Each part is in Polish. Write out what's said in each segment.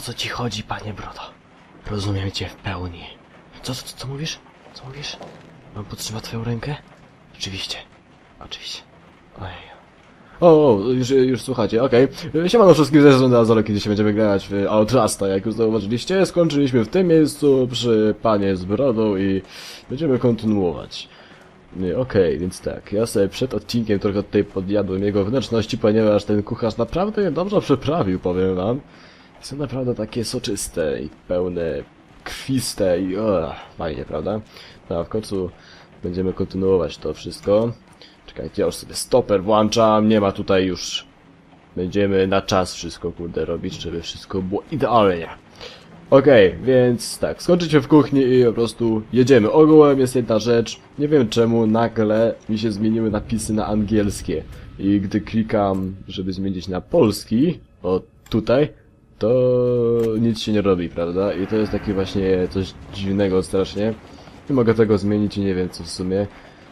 co ci chodzi, panie Brodo. Rozumiem cię w pełni. Co, co, co, mówisz? Co mówisz? Mam podtrzymać twoją rękę? Oczywiście. Oczywiście. Ojej. O, o, już, już słuchacie, okej. Okay. Siemano wszystkim ze na kiedy się będziemy grać w Outlasta. Jak już zauważyliście, skończyliśmy w tym miejscu przy panie z brodą i będziemy kontynuować. Nie, Okej, więc tak, ja sobie przed odcinkiem trochę tutaj podjadłem jego wnętrzności, ponieważ ten kucharz naprawdę dobrze przyprawił, powiem wam. Są naprawdę takie soczyste i pełne krwiste i o, fajnie, prawda? No, w końcu będziemy kontynuować to wszystko. Czekajcie, ja już sobie stoper włączam, nie ma tutaj już... Będziemy na czas wszystko, kurde, robić, żeby wszystko było idealnie. Okej, więc tak, skończycie w kuchni i po prostu jedziemy. Ogółem jest jedna rzecz, nie wiem czemu nagle mi się zmieniły napisy na angielskie. I gdy klikam, żeby zmienić na polski, o tutaj, to nic się nie robi, prawda? I to jest takie właśnie coś dziwnego strasznie. Nie mogę tego zmienić i nie wiem co w sumie.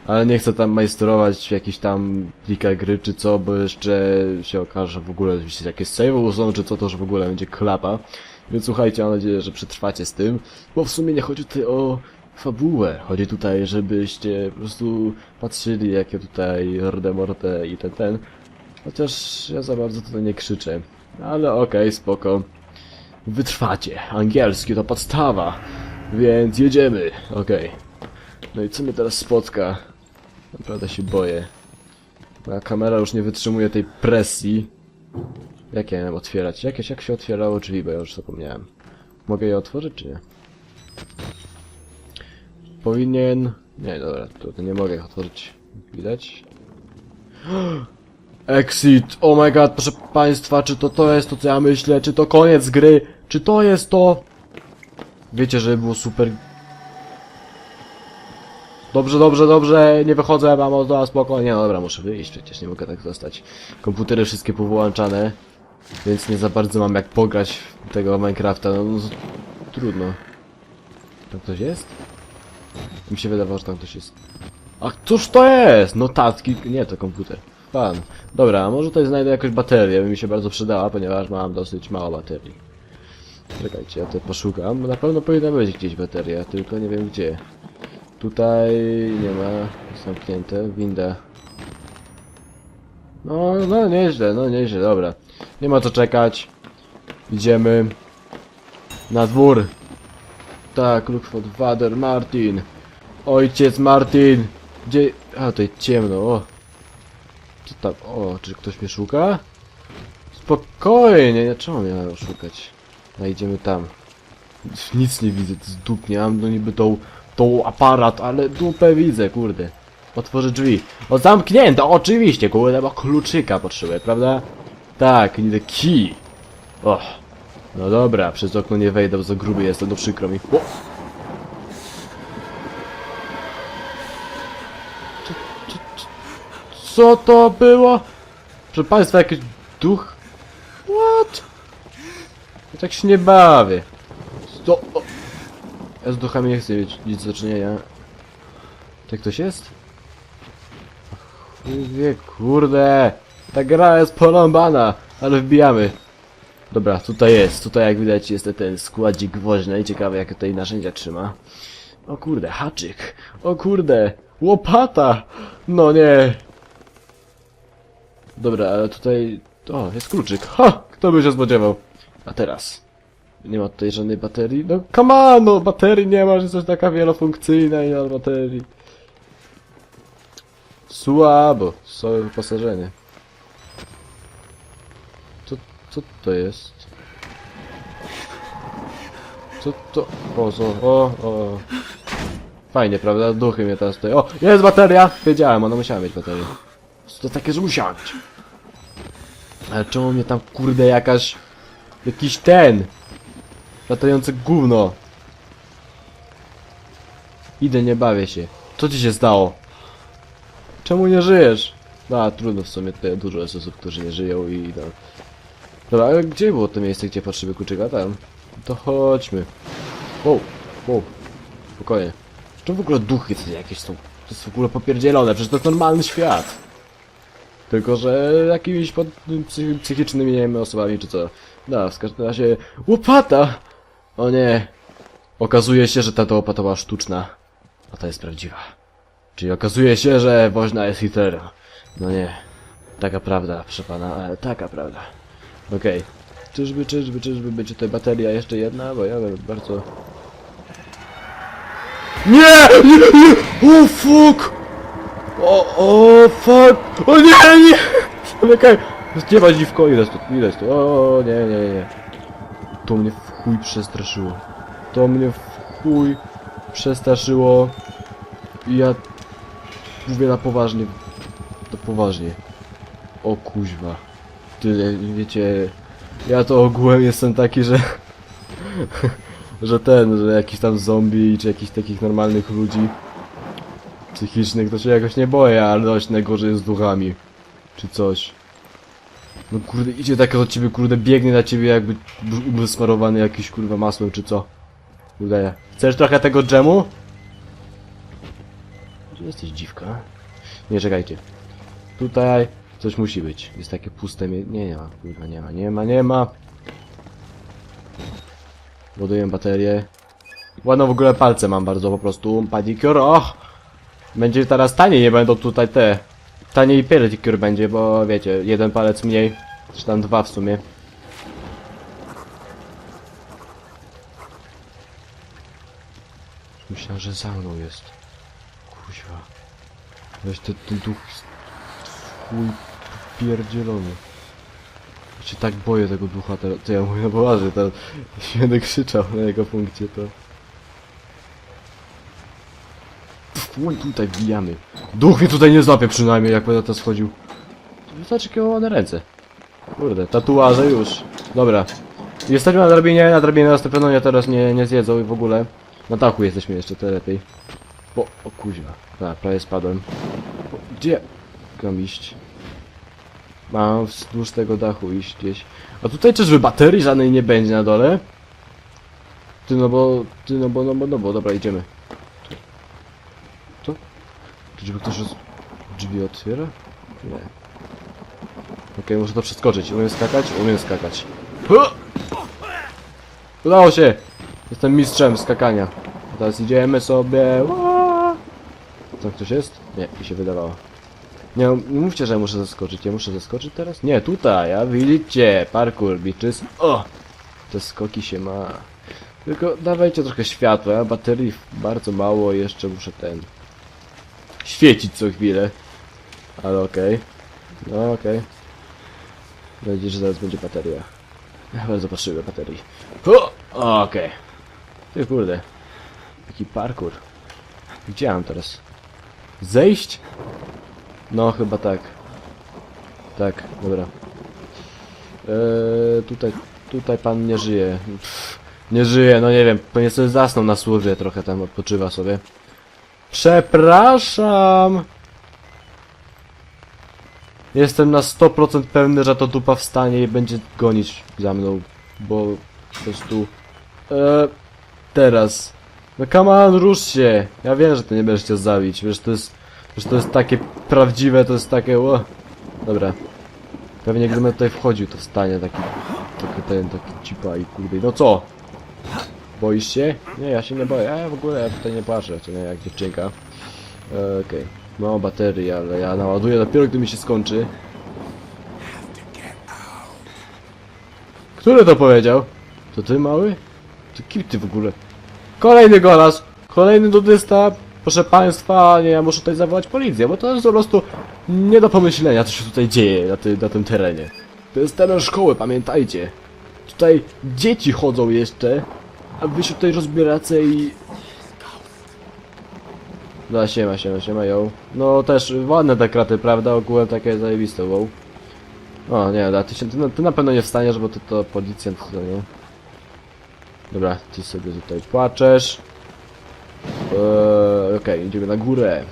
Ale nie chcę tam majstrować w jakichś tam plikach gry czy co, bo jeszcze się okaże że w ogóle jakieś save usuną czy co, to już w ogóle będzie klapa. Więc słuchajcie, mam nadzieję, że przetrwacie z tym, bo w sumie nie chodzi tutaj o fabułę. Chodzi tutaj, żebyście po prostu patrzyli, jakie tutaj rde i ten, ten. Chociaż ja za bardzo tutaj nie krzyczę. Ale okej, spoko. Wytrwacie. Angielski to podstawa. Więc jedziemy. Okej. No i co mnie teraz spotka? Naprawdę się boję. Moja kamera już nie wytrzymuje tej presji. Jak ja miałem otwierać? Jakieś jak się otwierało drzwi, bo ja już zapomniałem. Mogę je otworzyć, czy nie? Powinien... Nie, dobra, to nie mogę ich otworzyć. Widać? Exit! Oh my god, proszę państwa, czy to to jest to, co ja myślę? Czy to koniec gry? Czy to jest to? Wiecie, że było super... Dobrze, dobrze, dobrze, nie wychodzę, mam o to spokojnie. No dobra, muszę wyjść, przecież nie mogę tak zostać. Komputery wszystkie powyłączane, więc nie za bardzo mam jak pograć tego Minecrafta, no, no trudno. Tam ktoś jest? Mi się wydawało, że tam ktoś jest. Ach, cóż to jest? Notatki, nie, to komputer. Pan. Dobra, może tutaj znajdę jakąś baterię, by mi się bardzo przydała, ponieważ mam dosyć mało baterii. Czekajcie, ja to poszukam. Na pewno powinna być gdzieś bateria, tylko nie wiem gdzie. Tutaj nie ma. Jest zamknięte. Winda. No, no nieźle, no nieźle, dobra. Nie ma co czekać. Idziemy na dwór. Tak, look for father Martin. Ojciec Martin. Gdzie... A, tutaj ciemno, o. Co tam? O, czy ktoś mnie szuka? Spokojnie, nie czemu mają szukać? No idziemy tam. Nic nie widzę, to jest dupnie, mam no niby tą, tą aparat, ale dupę widzę, kurde. Otworzę drzwi. O, zamknięte, oczywiście, kurde, bo kluczyka potrzebuję, prawda? Tak, nie key. O, no dobra, przez okno nie wejdę, bo za gruby jestem, no przykro mi. O. Co, co, co, co to było? Proszę państwa, jakiś duch? What? Ja tak się nie bawię. Sto... O. Ja z duchami nie chcę mieć nic do czynienia. Czy ktoś jest? Wie, kurde. Ta gra jest porąbana, ale wbijamy. Dobra, tutaj jest. Tutaj jak widać jest ten składzik gwoźny i ciekawe jakie tutaj narzędzia trzyma. O kurde, haczyk. O kurde, łopata. No nie. Dobra, ale tutaj... O, jest kluczyk. Ha! Kto by się spodziewał? A teraz? Nie ma tutaj żadnej baterii? No come on, no baterii nie ma, że jest taka wielofunkcyjna i nie ma baterii. Słabo, słabe wyposażenie. Co, co to jest? Co to? O, co? O, o. Fajnie, prawda? Duchy mnie teraz tutaj... O, jest bateria! Wiedziałem, ona musiała mieć baterię. To takie, że? Ale czemu mnie tam kurde jakaś... Jakiś ten... Latające gówno. Idę, nie bawię się. Co ci się stało? Czemu nie żyjesz? No, a trudno w sumie, tutaj dużo jest osób, którzy nie żyją i no... Dobra, ale gdzie było to miejsce, gdzie potrzeby kluczyka? Tam. To chodźmy. Wow, wow. Spokojnie. Czemu w ogóle duchy jakieś są? To jest w ogóle popierdzielone, przecież to jest normalny świat. Tylko, że jakimiś pod, psy, psychicznymi, nie wiem, osobami czy co. No, w każdym razie łopata! O nie. Okazuje się, że ta to łopata była sztuczna. A ta jest prawdziwa. Czyli okazuje się, że woźna jest Hitlerem. No nie. Taka prawda, proszę pana, ale taka prawda. Okej. Czyżby, czyżby, czyżby będzie tutaj bateria jeszcze jedna? Bo ja bardzo... Nie! Nie! nie! O fuck! O, o fuck! O nie, nie! Zamykaj! Nie ma dziwko, ile tu, ile tu? O, nie, nie, nie. To mnie w chuj przestraszyło. To mnie w chuj przestraszyło. I ja mówię na poważnie. To poważnie. O kuźwa. Tyle, wiecie... Ja to ogółem jestem taki, że... że ten, że jakiś tam zombie, czy jakichś takich normalnych ludzi psychicznych, to się jakoś nie boję, ale dość najgorzej z duchami. Czy coś. No kurde, idzie tak do ciebie, kurde, biegnie na ciebie jakby był smarowany jakiś kurwa masłem, czy co. Kurde, chcesz trochę tego dżemu? Gdzie jesteś dziwka? Nie, czekajcie. Tutaj coś musi być. Jest takie puste mie... Nie, nie ma, kurwa, nie ma, nie ma, nie ma. Ładuję baterię. Ładno w ogóle palce mam bardzo po prostu. Padikior, och! Będzie teraz taniej, nie będą tutaj te. Taniej pedikior będzie, bo wiecie, jeden palec mniej. Czy tam dwa w sumie. Myślałem, że za mną jest. Kuźwa. Weź ten, ten duch chuj pierdzielony. Ja się tak boję tego ducha, to, to ja mówię, no poważnie, to będę krzyczał na jego punkcie, to... Fuj, tutaj wbijamy. Duch mnie tutaj nie złapie przynajmniej, jak będę to schodził. Wystarczy kierowane ręce. Kurde, tatuaże już. Dobra. Jesteśmy na drabinie, na drabinie nas na pewno nie teraz nie, nie zjedzą i w ogóle. Na dachu jesteśmy jeszcze, to lepiej. O, o kuźwa. Tak, prawie spadłem. O, Gdzie? Mam iść. Mam wzdłuż tego dachu iść gdzieś. A tutaj czyżby baterii żadnej nie będzie na dole? Ty no bo, ty no bo, no bo, no bo, dobra, idziemy. Czyżby ktoś roz... drzwi otwiera? Nie. Okej, muszę to przeskoczyć. Umiem skakać? Umiem skakać. Udało się! Jestem mistrzem skakania. Teraz idziemy sobie. Tam ktoś jest? Nie, mi się wydawało. Nie, nie mówcie, że muszę zaskoczyć. Ja muszę zaskoczyć teraz? Nie, tutaj, a widzicie. Parkour, bitches. O! Te skoki się ma. Tylko dawajcie trochę światła. Baterii bardzo mało. Jeszcze muszę ten... Świecić co chwilę. Ale okej. No okej. Będzie, że zaraz będzie bateria. Ja chyba zobaczymy baterii. Okej. Ty kurde. Jaki parkour. Gdzie mam teraz? Zejść? No, chyba tak. Tak, dobra. Eee, tutaj, tutaj pan nie żyje. Pff, nie żyje, no nie wiem, pewnie sobie zasnął na służbie, trochę tam odpoczywa sobie. Przepraszam! Jestem na 100% pewny, że to dupa wstanie i będzie gonić za mną, bo po prostu... Eee, teraz. No come on, rusz się! Ja wiem, że ty nie będziesz chciał zabić, wiesz, to jest... Wiesz, to jest takie prawdziwe, to jest takie... O. Dobra. Pewnie gdybym tutaj wchodził, to wstanie taki... Taki ten, taki cipa i kurde, no co? Boisz się? Nie, ja się nie boję, ja w ogóle ja tutaj nie płaczę, to nie jak dziewczynka. Eee, Okej. Mam baterii, ale ja naładuję dopiero gdy mi się skończy. Który to powiedział? To ty mały? To kim ty w ogóle? Kolejny golas! Kolejny dudysta! Proszę państwa, nie, ja muszę tutaj zawołać policję, bo to jest po prostu nie do pomyślenia, co się tutaj dzieje na, ty, na tym terenie. To jest teren szkoły, pamiętajcie. Tutaj dzieci chodzą jeszcze, a wy się tutaj rozbieracie i... No, siema, siema, siema, ją. No, też ładne te kraty, prawda? Ogółem takie zajebiste, wow. O, nie, da, ty, się, ty, na- ty na pewno nie wstaniesz, bo ty to policjant, to nie? Dobra, ty sobie tutaj płaczesz. Eee, Okej, idziemy na górę.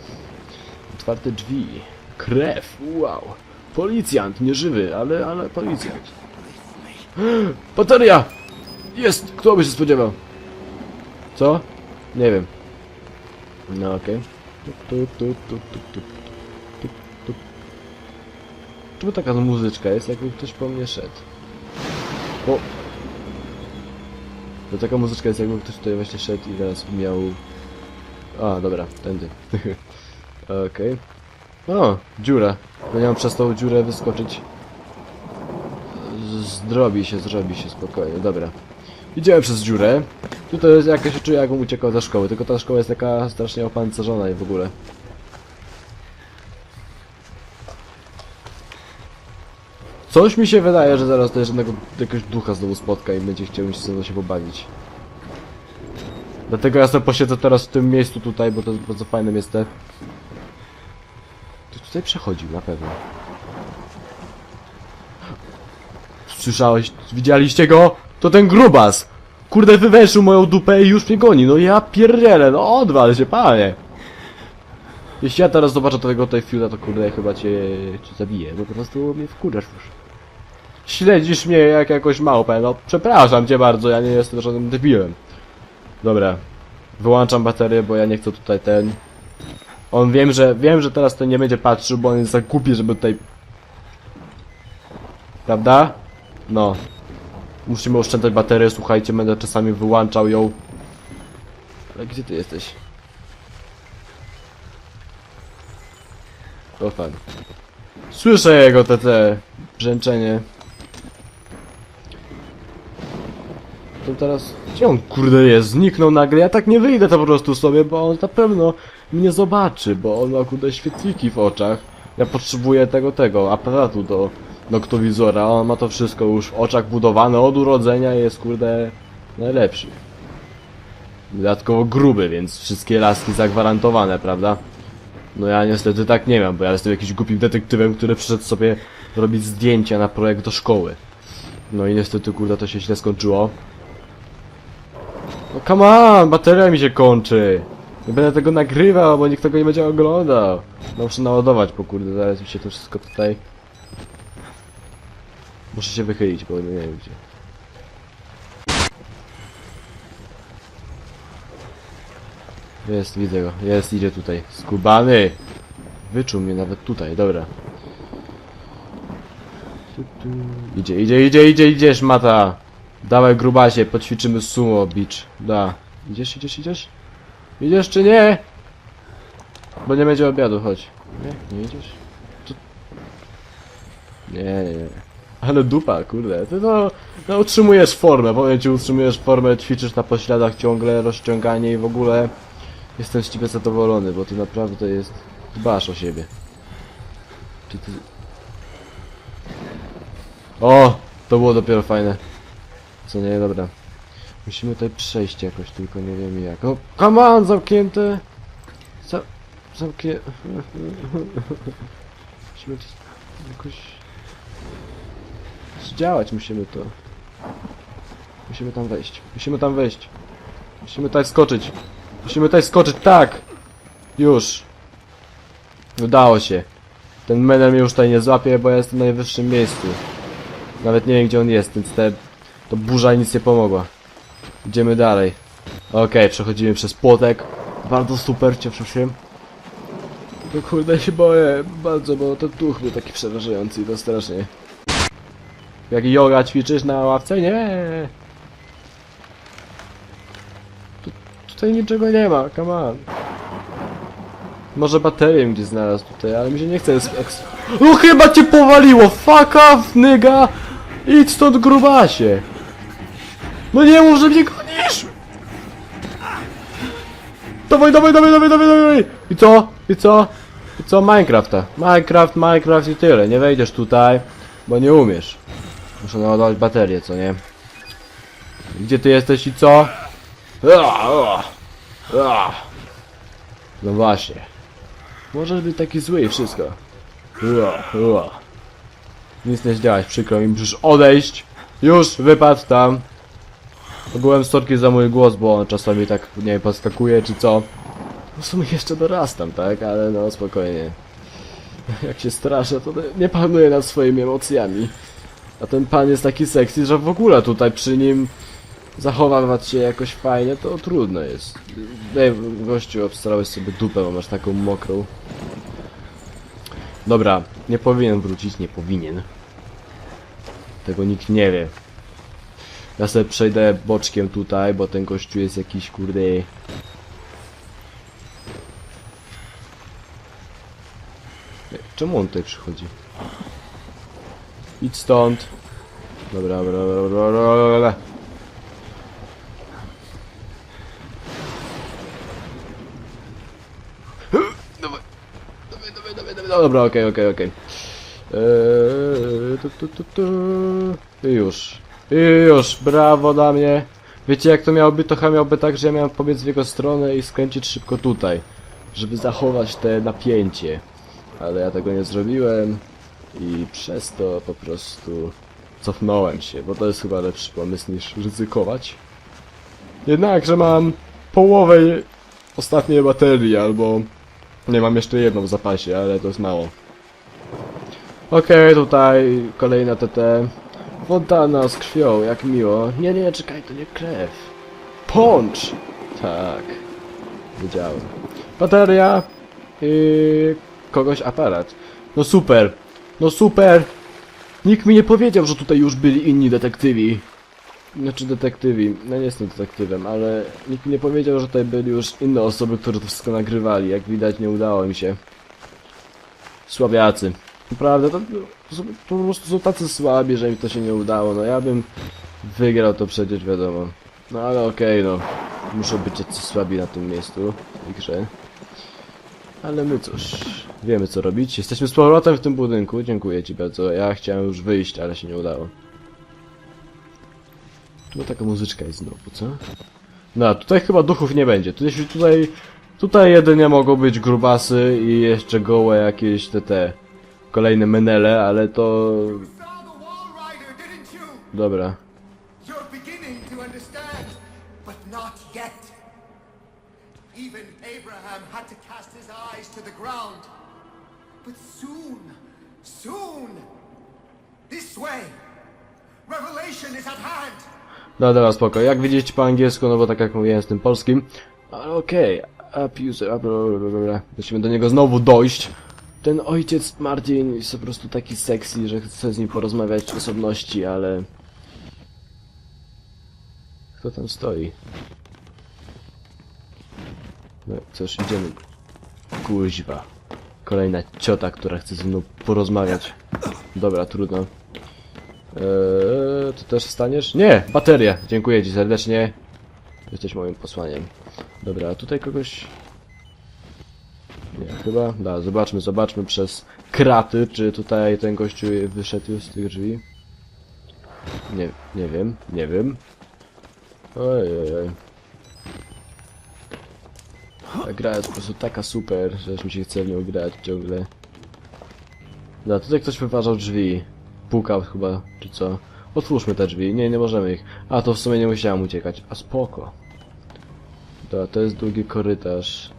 Otwarte drzwi. Krew, wow. Policjant, nieżywy, ale, ale policjant. Bateria! Jest! Kto by się spodziewał? Co? Nie wiem. No okej. Tup. Czemu taka muzyczka jest, jakby ktoś po mnie szedł? O! To taka muzyczka jest, jakby ktoś tutaj właśnie szedł i teraz miał... A, dobra, tędy. Okej. O, dziura. Mam przez tą dziurę wyskoczyć. Z- Zrobi się, zrobi się, spokojnie, dobra. Idziemy przez dziurę. Tutaj jest jakaś się czuję, jakbym uciekał ze szkoły, tylko ta szkoła jest taka strasznie opancerzona i w ogóle. Coś mi się wydaje, że zaraz też żadnego jakiegoś ducha znowu spotka i będzie chciał mi się ze się pobawić. Dlatego ja sobie posiedzę teraz w tym miejscu tutaj, bo to jest bardzo fajne miejsce. Ktoś tutaj przechodził, na pewno. Słyszałeś, widzieliście go? To ten grubas! Kurde, wywęszył moją dupę i już mnie goni. No ja pierdzielę, no odwal się, panie! Jeśli ja teraz zobaczę tego tutaj fiuta, to kurde, chyba cię, zabiję, bo po prostu mnie wkurzasz już. Śledzisz mnie jak jakąś małpę, no przepraszam cię bardzo, ja nie jestem żadnym debilem. Dobra, wyłączam baterię, bo ja nie chcę tutaj ten... On wiem, że wiem, że teraz to nie będzie patrzył, bo on jest za głupi, żeby tutaj... Prawda? No. Musimy oszczędzać baterię, słuchajcie, będę czasami wyłączał ją. Ale gdzie ty jesteś? O fan. Słyszę jego te, te brzęczenie. To teraz... Gdzie on kurde jest? Zniknął nagle, ja tak nie wyjdę to po prostu sobie, bo on na pewno mnie zobaczy, bo on ma kurde świetliki w oczach. Ja potrzebuję tego, tego, aparatu do noktowizora, on ma to wszystko już w oczach budowane od urodzenia i jest kurde najlepszy. Dodatkowo gruby, więc wszystkie laski zagwarantowane, prawda? No ja niestety tak nie mam, bo ja jestem jakimś głupim detektywem, który przyszedł sobie robić zdjęcia na projekt do szkoły. No i niestety kurde to się źle skończyło. No come on, bateria mi się kończy. Nie będę tego nagrywał, bo nikt tego nie będzie oglądał. No muszę naładować, bo kurde zaraz mi się to wszystko tutaj... Muszę się wychylić, bo nie wiem gdzie. Jest, widzę go. Jest, idzie tutaj. Skubany! Wyczuł mnie nawet tutaj, dobra. Idzie, idzie, idzie, idzie, idziesz, mata! Dawaj grubasie, poćwiczymy sumo, beach. Da. Idziesz, idziesz, idziesz? Idziesz czy nie? Bo nie będzie obiadu, chodź. Nie, nie idziesz? Tu... Nie, nie, nie. Ale dupa, kurde. Ty no, no utrzymujesz formę, powiem ci, utrzymujesz formę, ćwiczysz na pośladach ciągle, rozciąganie i w ogóle jestem z ciebie zadowolony, bo ty naprawdę jest, dbasz o siebie. Czy ty... O! To było dopiero fajne. Co nie, dobra. Musimy tutaj przejść jakoś, tylko nie wiem jak. O, come on, zamknięte! Za... Zamknie... Musimy jakoś... Zdziałać musimy to. Musimy tam wejść. Musimy tam wejść. Musimy tutaj skoczyć. Musimy tutaj skoczyć, tak! Już. Udało się. Ten menel mnie już tutaj nie złapie, bo ja jestem na najwyższym miejscu. Nawet nie wiem gdzie on jest, więc te... To burza nic nie pomogła. Idziemy dalej. Okej, przechodzimy przez płotek. Bardzo super, cieszę się. To kurde się boję bardzo, bo ten duch był taki przerażający i to strasznie. Jak yoga ćwiczysz na ławce? Nie. Tu, tutaj niczego nie ma, come on. Może baterię gdzieś znalazł tutaj, ale mi się nie chce No chyba cię powaliło! Fuck off, nigga! Idź stąd grubasie! No nie mów, że mnie gonisz! Dawaj, dawaj, dawaj, dawaj, dawaj, dawaj! I co? I co? I co? Minecrafta. Minecraft, Minecraft i tyle. Nie wejdziesz tutaj, bo nie umiesz. Muszę naładować baterię, co nie? Gdzie ty jesteś i co? No właśnie. Możesz być taki zły i wszystko. Nic nie zdziałać, przykro mi, musisz odejść. Już, wypadł tam. Ogółem sorki za mój głos, bo on czasami tak, nie wiem, podskakuje czy co. No w sumie jeszcze dorastam, tak? Ale no spokojnie. Jak się straszę, to nie panuję nad swoimi emocjami. A ten pan jest taki sexy, że w ogóle tutaj przy nim zachowywać się jakoś fajnie, to trudno jest. Ej, gościu, obstrałeś sobie dupę, bo masz taką mokrą. Dobra, nie powinien wrócić, nie powinien. Tego nikt nie wie. Ja sobie przejdę boczkiem tutaj, bo ten gościu jest jakiś kurde... Czemu on tutaj przychodzi? Idź stąd. Dobra, dobra, dobra, dobra, dobra. Dawaj, dawaj, dawaj, Dobra, okej, okej, okej. Eee, tu, tu, tu. I już. I już, brawo dla mnie. Wiecie jak to miałoby? To chyba miałoby tak, że ja miałem pobiec w jego stronę i skręcić szybko tutaj. Żeby zachować te napięcie. Ale ja tego nie zrobiłem. I przez to po prostu cofnąłem się, bo to jest chyba lepszy pomysł niż ryzykować. Jednakże mam połowę ostatniej baterii, albo nie mam jeszcze jedną w zapasie, ale to jest mało. Okej, tutaj kolejna TT. Fontana z krwią, jak miło. Nie, nie, czekaj, to nie krew. Poncz! Tak. Wiedziałem. Bateria i kogoś aparat. No super! No super! Nikt mi nie powiedział, że tutaj już byli inni detektywi. Znaczy detektywi. No nie jestem detektywem, ale nikt mi nie powiedział, że tutaj byli już inne osoby, które to wszystko nagrywali. Jak widać nie udało im się. Słabiacy. Naprawdę, to, to, po prostu są tacy słabi, że mi to się nie udało. No ja bym wygrał to przecież wiadomo. No ale okej, no. Muszą być jacyś słabi na tym miejscu w grze. Ale my cóż, wiemy co robić. Jesteśmy z powrotem w tym budynku. Dziękuję ci bardzo. Ja chciałem już wyjść, ale się nie udało. Tu taka muzyczka jest znowu, co? No, tutaj chyba duchów nie będzie. Tutaj, tutaj, tutaj jedynie mogą być grubasy i jeszcze gołe jakieś te te kolejne menele, ale to... Dobra. Abraham had to cast his eyes to the ground. But soon, soon, this way, revelation is at hand. No dobra, spoko. Jak widzicie po angielsku, no bo tak jak mówiłem z tym polskim. Ale okej. Okay. User, bla, bla. Musimy do niego znowu dojść. Ten ojciec Martin jest po prostu taki sexy, że chcę z nim porozmawiać w osobności, ale... Kto tam stoi? No cóż, idziemy. Kuźwa. Kolejna ciota, która chce ze mną porozmawiać. Dobra, trudno. Eee, ty też wstaniesz? Nie! Bateria! Dziękuję ci serdecznie. Jesteś moim posłaniem. Dobra, a tutaj kogoś... Nie, chyba? Da, zobaczmy, zobaczmy przez kraty, czy tutaj ten gościu wyszedł z tych drzwi. Nie, nie wiem, nie wiem. Ojej, oj. Ta gra jest po prostu taka super, że aż mi się chce w nią grać ciągle. Da, tutaj ktoś wyważał drzwi. Pukał chyba, czy co? Otwórzmy te drzwi. Nie, nie możemy ich. A, to w sumie nie musiałem uciekać. A spoko. To, to jest długi korytarz.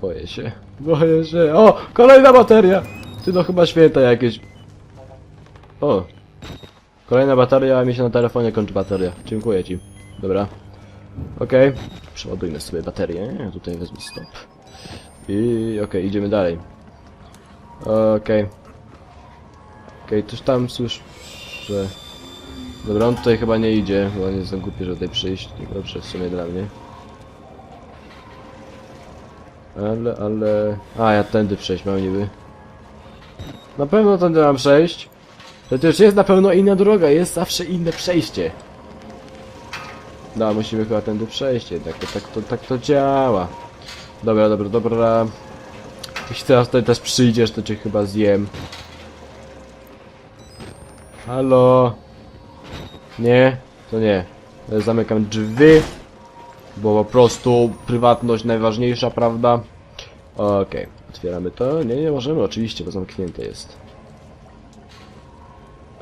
Boję się. Boję się. O! Kolejna bateria! Ty no chyba święta jakieś. O! Kolejna bateria, a mi się na telefonie kończy bateria. Dziękuję ci. Dobra. Okej. Przeładujmy sobie baterię. Tutaj wezmę stop. I okej, idziemy dalej. Okej. Okej, coś tam słyszę. Dobra, on tutaj chyba nie idzie, bo on jest za głupi, żeby tutaj przyjść. Dobrze, w sumie dla mnie. Ale, ale... A, ja tędy przejść mam niby. Na pewno tędy mam przejść. Przecież jest na pewno inna droga, jest zawsze inne przejście. No, musimy chyba tędy przejść jednak, to tak to, tak to działa. Dobra, dobra, dobra. Jeśli teraz tutaj też przyjdziesz, to cię chyba zjem. Halo? Nie? To nie. Zamykam drzwi. Bo po prostu prywatność najważniejsza, prawda? Okej, otwieramy to. Nie, nie możemy, oczywiście, bo zamknięte jest.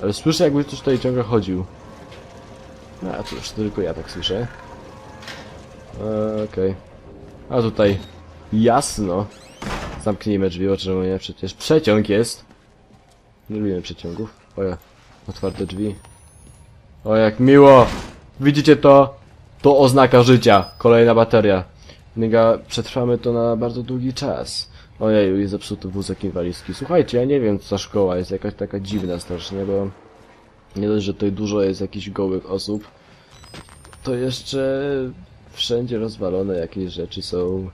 Ale słyszę jakby ktoś tutaj ciągle chodził. No, a już tylko ja tak słyszę. Okej. A tutaj jasno. Zamknijmy drzwi, o nie? Przecież przeciąg jest. Nie lubimy przeciągów. O ja, otwarte drzwi. O jak miło! Widzicie to? To oznaka życia. Kolejna bateria. Nyga, przetrwamy to na bardzo długi czas. Ojeju, jest zepsuty wózek inwalidzki. Słuchajcie, ja nie wiem, co szkoła jest jakaś taka dziwna strasznie, bo nie dość, że tutaj dużo jest jakichś gołych osób, to jeszcze wszędzie rozwalone jakieś rzeczy są.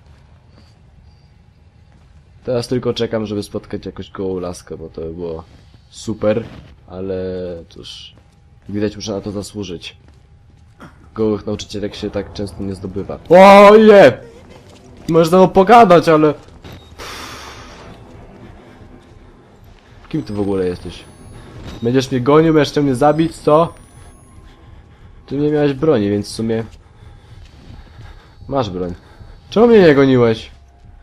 Teraz tylko czekam, żeby spotkać jakąś gołą laskę, bo to by było super, ale cóż, widać muszę na to zasłużyć. Gołych nauczycielek się tak często nie zdobywa. Oje! Mną pogadać, ale... Kim ty w ogóle jesteś? Będziesz mnie gonił, będziesz chciał mnie zabić, co? Ty nie miałeś broni, więc w sumie... Masz broń. Czemu mnie nie goniłeś?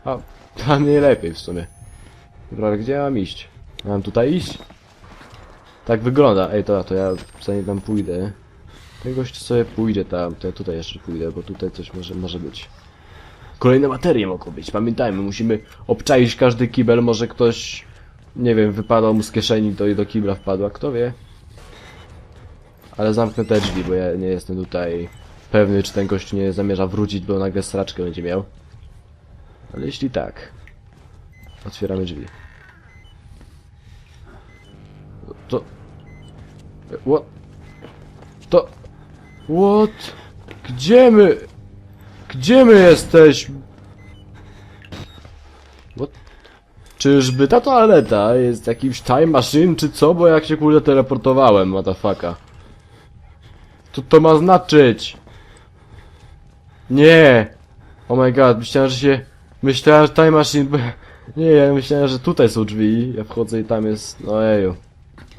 A, dla mnie lepiej w sumie. Dobra, gdzie ja mam iść? Mam tutaj iść? Tak wygląda. Ej, to, to ja zanim tam pójdę. Ten gość sobie pójdzie tam, to ja tutaj jeszcze pójdę, bo tutaj coś może, może być. Kolejne materie mogą być, pamiętajmy, musimy obczaić każdy kibel, może ktoś, nie wiem, wypadał mu z kieszeni, to i do kibla wpadła, kto wie. Ale zamknę te drzwi, bo ja nie jestem tutaj pewny, czy ten gość nie zamierza wrócić, bo nagle straczkę będzie miał. Ale jeśli tak, otwieramy drzwi. To... What? To... What? Gdzie my? Gdzie my jesteśmy? What? Czyżby ta toaleta jest jakimś time machine czy co? Bo jak się kurde teleportowałem, motherfucka. Co to ma znaczyć? Nie! Oh my god, myślałem, że się... Myślałem, że time machine... Nie, ja myślałem, że tutaj są drzwi, ja wchodzę i tam jest... Ojeju.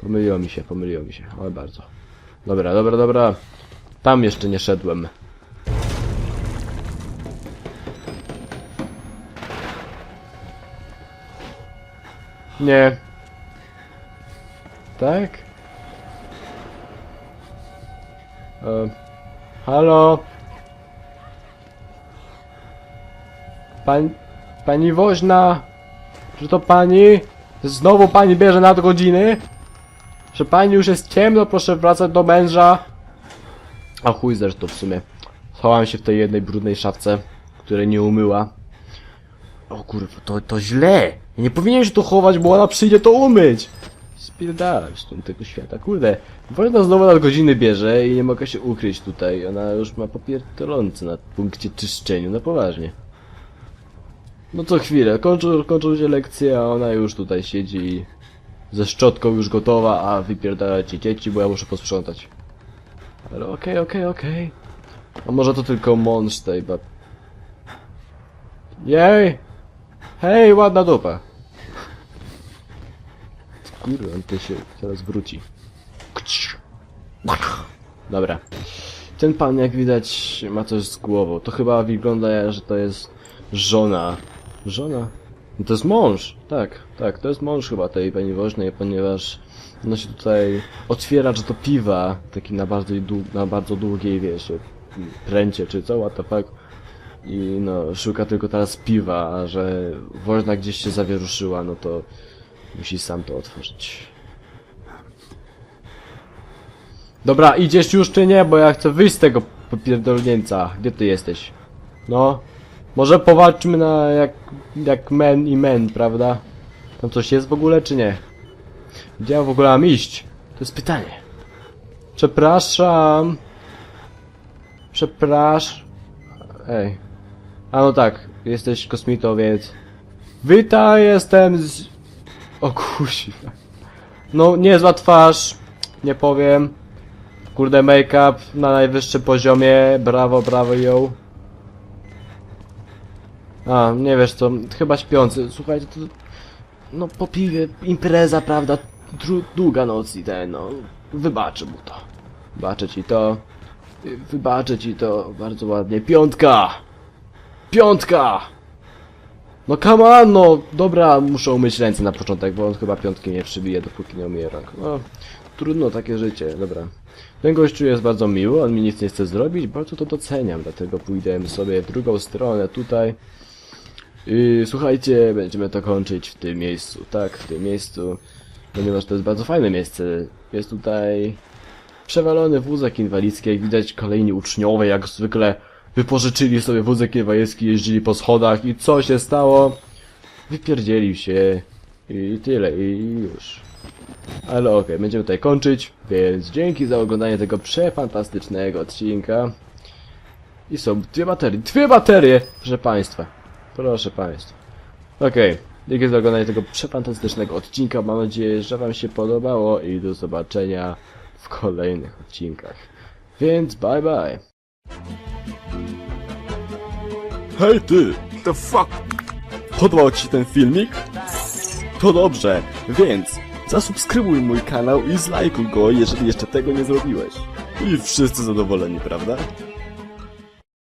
Pomyliło mi się, pomyliło mi się. Oj, bardzo. Dobra, dobra, dobra. Tam jeszcze nie szedłem. Nie. Tak? E, halo? Pani woźna? Czy to pani? Znowu pani bierze nadgodziny? Że pani już jest ciemno, proszę wracać do męża. A chuj zresztą w sumie. Schowałem się w tej jednej brudnej szafce, której nie umyła. O kurwa, to, to źle! Ja nie się tu chować, bo ona przyjdzie to umyć! Spierdalać stąd tego świata, kurde. Wojna znowu nadgodziny bierze i nie mogę się ukryć tutaj. Ona już ma popierdolący na punkcie czyszczeniu, no poważnie. No co chwilę, kończą, kończą się lekcje, a ona już tutaj siedzi ze szczotką już gotowa, a wypierdalacie dzieci, bo ja muszę posprzątać. Ale okej, okej, okej. A może to tylko mąż tej bab... Jej! Hej, ładna dupa! Kurwa, to się zaraz wróci. Dobra. Ten pan, jak widać, ma coś z głową. To chyba wygląda, że to jest żona. Żona? No to jest mąż. Tak, tak, to jest mąż chyba tej pani woźnej, ponieważ nosi tutaj otwieracz do piwa, taki na bardzo, na bardzo długiej, wiesz, pręcie czy co, what the fuck. I no, szuka tylko teraz piwa, a że woźna gdzieś się zawieruszyła, no to musi sam to otworzyć. Dobra, idziesz już czy nie, bo ja chcę wyjść z tego popierdolnięca. Gdzie ty jesteś? No. Może powalczmy na jak, jak men i men, prawda? Tam coś jest w ogóle, czy nie? Gdzie ja w ogóle mam iść? To jest pytanie. Przepraszam. Przepraszam. Ej. A no tak, jesteś kosmitą, więc... Witaj, jestem z... O kusiwa. No, niezła twarz. Nie powiem. Kurde, make-up na najwyższym poziomie. Brawo, brawo, yo. A, nie wiesz co, chyba śpiący. Słuchajcie, to... No, po piwie, impreza, prawda? Długa noc i ten, no... Wybaczę mu to. Wybaczę ci to. Wybaczę ci to bardzo ładnie. Piątka! Piątka! No come on, no! Dobra, muszę umyć ręce na początek, bo on chyba piątki nie przybije, dopóki nie umyje rąk. No, trudno takie życie, dobra. Ten gościu jest bardzo miły, on mi nic nie chce zrobić, bardzo to doceniam, dlatego pójdę sobie w drugą stronę, tutaj. I słuchajcie, będziemy to kończyć w tym miejscu, tak, w tym miejscu, ponieważ to jest bardzo fajne miejsce. Jest tutaj przewalony wózek inwalidzki, jak widać kolejni uczniowie, jak zwykle wypożyczyli sobie wózek inwalidzki, jeździli po schodach i co się stało? wypierdzielił się i tyle, i już. Ale okej, będziemy tutaj kończyć, więc dzięki za oglądanie tego przefantastycznego odcinka. I są dwie baterie, dwie baterie, proszę państwa. Proszę państwa. Okej, dzięki za oglądanie tego przefantastycznego odcinka. Mam nadzieję, że wam się podobało i do zobaczenia w kolejnych odcinkach. Więc bye bye. Hej ty! The fuck? Podobał ci ten filmik? To dobrze, więc zasubskrybuj mój kanał i zlajkuj go, jeżeli jeszcze tego nie zrobiłeś. I wszyscy zadowoleni, prawda?